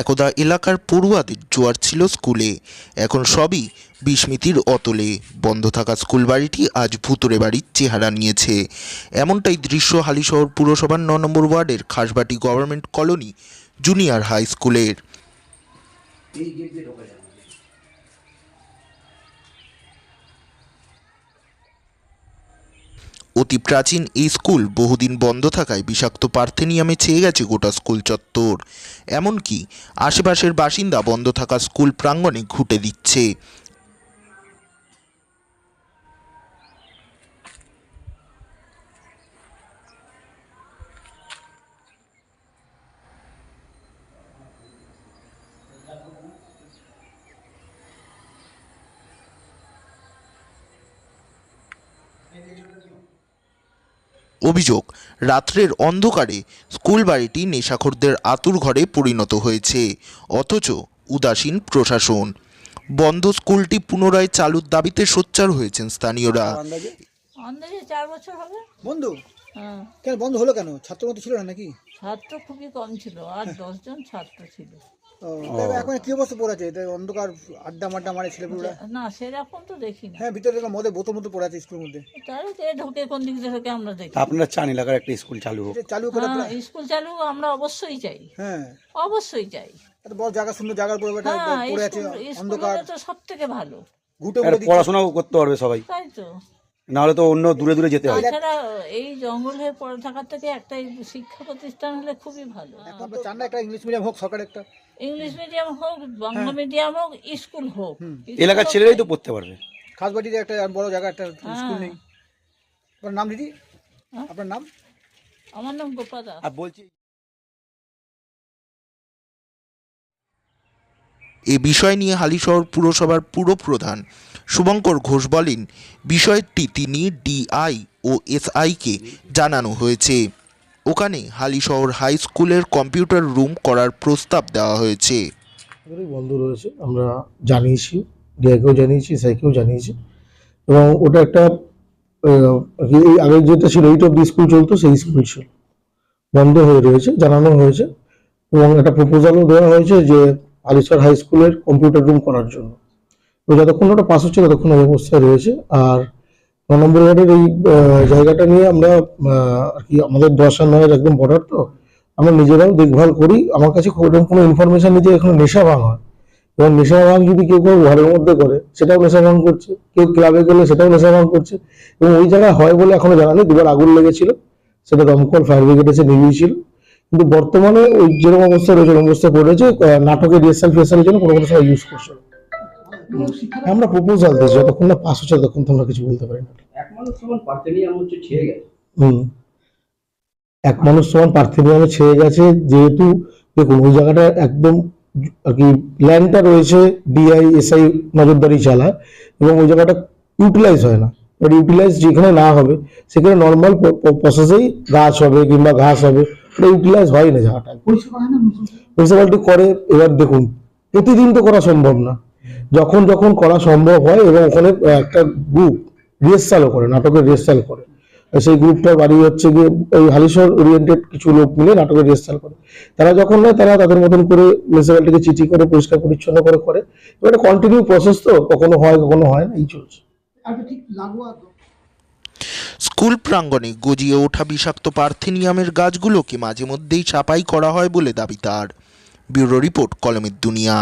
একদা এলাকার পড়ুয়াদের জোয়ার ছিল স্কুলে। এখন সবই বিস্মৃতির অতলে। বন্ধ থাকা স্কুল বাড়িটি আজ ভুতুরে বাড়ির চেহারা নিয়েছে। এমনটাই দৃশ্য হালিশহর পুরসভার ন নম্বর ওয়ার্ডের Khasbati government colony junior high স্কুলের। অতি প্রাচীন এই স্কুল বহুদিন বন্ধ থাকায় বিষাক্ত পার্থেনিয়ামে ছেয়ে গেছে গোটা স্কুল চত্বর। এমনকি আশেপাশের বাসিন্দা বন্ধ থাকা স্কুল প্রাঙ্গণে ঘুটে দিচ্ছে। অভিযোগ রাত্রের অন্ধকারে স্কুল বাড়িটি নেশাখোরদের আতুর ঘরে পরিণত হয়েছে অথচ উদাসীন প্রশাসন। বন্ধ স্কুলটি পুনরায় চালুর দাবিতে সোচ্চার হয়েছেন স্থানীয়রা। আন্দাজে? আন্দাজে চার বছর হবে। বন্ধ? হ্যাঁ। কেন বন্ধ হলো কেন? ছাত্র মতো ছিল না নাকি? ছাত্র খুবই কম ছিল আর দশজন ছাত্র ছিল। এখন কি অবস্থা পড়ে আছে অন্ধকার আড্ডা মাড্ডা মারে ছেলেপুলেরা? না সেরকম তো দেখি না হ্যাঁ ভিতরে এরকম মদের বোতল মতো পড়ে আছে স্কুলের মধ্যে। ঢোকে কোন দিক দিয়ে আমরা দেখি। আপনারা চান এলাকার একটা স্কুল চালু হোক। চালু করে হ্যাঁ স্কুল চালু আমরা অবশ্যই চাই। হ্যাঁ। অবশ্যই চাই। বড় জায়গা সুন্দর জায়গার পরে পড়ে আছে অন্ধকার। তো সব থেকে ভালো। ঘুটে পড়াশোনাও করতে পারবে সবাই। তাই তো। নাহলে তো অন্য দূরে দূরে যেতে হয়। তাছাড়া এই জঙ্গল হয়ে পড়ে থাকার থেকে একটা শিক্ষা প্রতিষ্ঠান হলে খুবই ভালো। আমরা চান না একটা ইংলিশ মিডিয়াম হোক সরকার একটা। ইংলিশ মিডিয়াম হোক বাংলা মিডিয়াম হোক স্কুল হোক। এলাকার ছেলেরাই তো পড়তে পারবে। খাসবাটিতে একটা বড় জায়গা একটা হ্যাঁ। স্কুল নেই। আপনার নাম দিদি? হ্যাঁ? আপনার নাম? আমার নাম গোপাদা আর বলছি এ বিষয় নিয়ে হালিশহর পুরসভার পুরপ্রধান শুভঙ্কর ঘোষ বলেন বিষয়টি তিনি ডিআই ও এসআইকে জানানো হয়েছে। ওখানে হালিশহর হাই স্কুলের কম্পিউটার রুম করার প্রস্তাব দেওয়া হয়েছে। বন্ধ রয়েছে, আমরা জানিয়েছি, ডিআইকেও জানিয়েছি সাইকেও জানিয়েছি। এবং ওটা একটা আগে যেটা ছিল, এইট অব্দি স্কুল চলতো, সেই স্কুল ছিল। বন্ধ হয়ে রয়েছে, জানানো হয়েছে। এবং একটা প্রপোজালও দেওয়া হয়েছে যে আলিশার হাই স্কুলের কম্পিউটার রুম করার জন্য। যতক্ষণ ওটা পাস হচ্ছে, ততক্ষণ অবস্থায় রয়েছে। আর নম্বর এই জায়গাটা নিয়ে আমরা আর কি আমাদের আর নয়ের একদম বর্ডার তো, আমরা নিজেরাও দেখভাল করি। আমার কাছে খুব কোনো ইনফরমেশন নেই যে এখানে নেশা ভাঙ হয়। এবং নেশা ভাঙ যদি কেউ কেউ ঘরের মধ্যে করে, সেটাও নেশা ভাঙ করছে। কেউ ক্লাবে গেলে সেটাও নেশা ভাঙ করছে। এবং ওই জায়গায় হয় বলে এখনও জানা নেই, দুবার আগুন লেগেছিল। সেটা দমকল ফায়ার ব্রিগেড এসে নিভিয়েছিল। কিন্তু বর্তমানে ওই যেরকম অবস্থা রয়েছে অবস্থা পড়েছে নাটকের রিহার্সাল ফিহার্সালের জন্য কোনো কোনো সময় ইউজ করছে না। আমরা প্রপোজাল দিয়েছি যতক্ষণ না পাস হচ্ছে ততক্ষণ তো আমরা কিছু বলতে পারি না। এক মানুষ তখন পার্থেনিয়াম হচ্ছে ছেয়ে গেছে। হুম। এক মানুষ সমান পার্থিবিয়ামে ছেয়ে গেছে যেহেতু দেখুন ওই জায়গাটা একদম আর কি ল্যান্ডটা রয়েছে ডিআই এসআই নজরদারি চালায় এবং ওই জায়গাটা ইউটিলাইজ হয় না। এবার ইউটিলাইজ যেখানে না হবে সেখানে নর্মাল প্রসেসেই গাছ হবে কিংবা ঘাস হবে ওটা ইউটিলাইজ হয় না জায়গাটা। মিউনিসিপ্যালিটি করে এবার দেখুন প্রতিদিন তো করা সম্ভব না। যখন যখন করা সম্ভব হয় এবং ওখানে একটা গ্রুপ রিহার্সালও করে নাটকের রিহার্সাল করে। সেই গ্রুপটার বাড়ি হচ্ছে গিয়ে ওই হালিশহর ওরিয়েন্টেড কিছু লোক মিলে নাটকের রিহার্সাল করে। তারা যখন নয় তারা তাদের মতন করে মিউনিসিপ্যালিটিকে চিঠি করে পরিষ্কার পরিচ্ছন্ন করে করে। এবার কন্টিনিউ প্রসেস তো কখনো হয় কখনো হয় না এই চলছে। স্কুল প্রাঙ্গণে গজিয়ে ওঠা বিষাক্ত পার্থেনিয়ামের গাছগুলোকে মাঝে মধ্যেই ছাপাই করা হয় বলে দাবি তার। ব্যুরো রিপোর্ট কলমের দুনিয়া।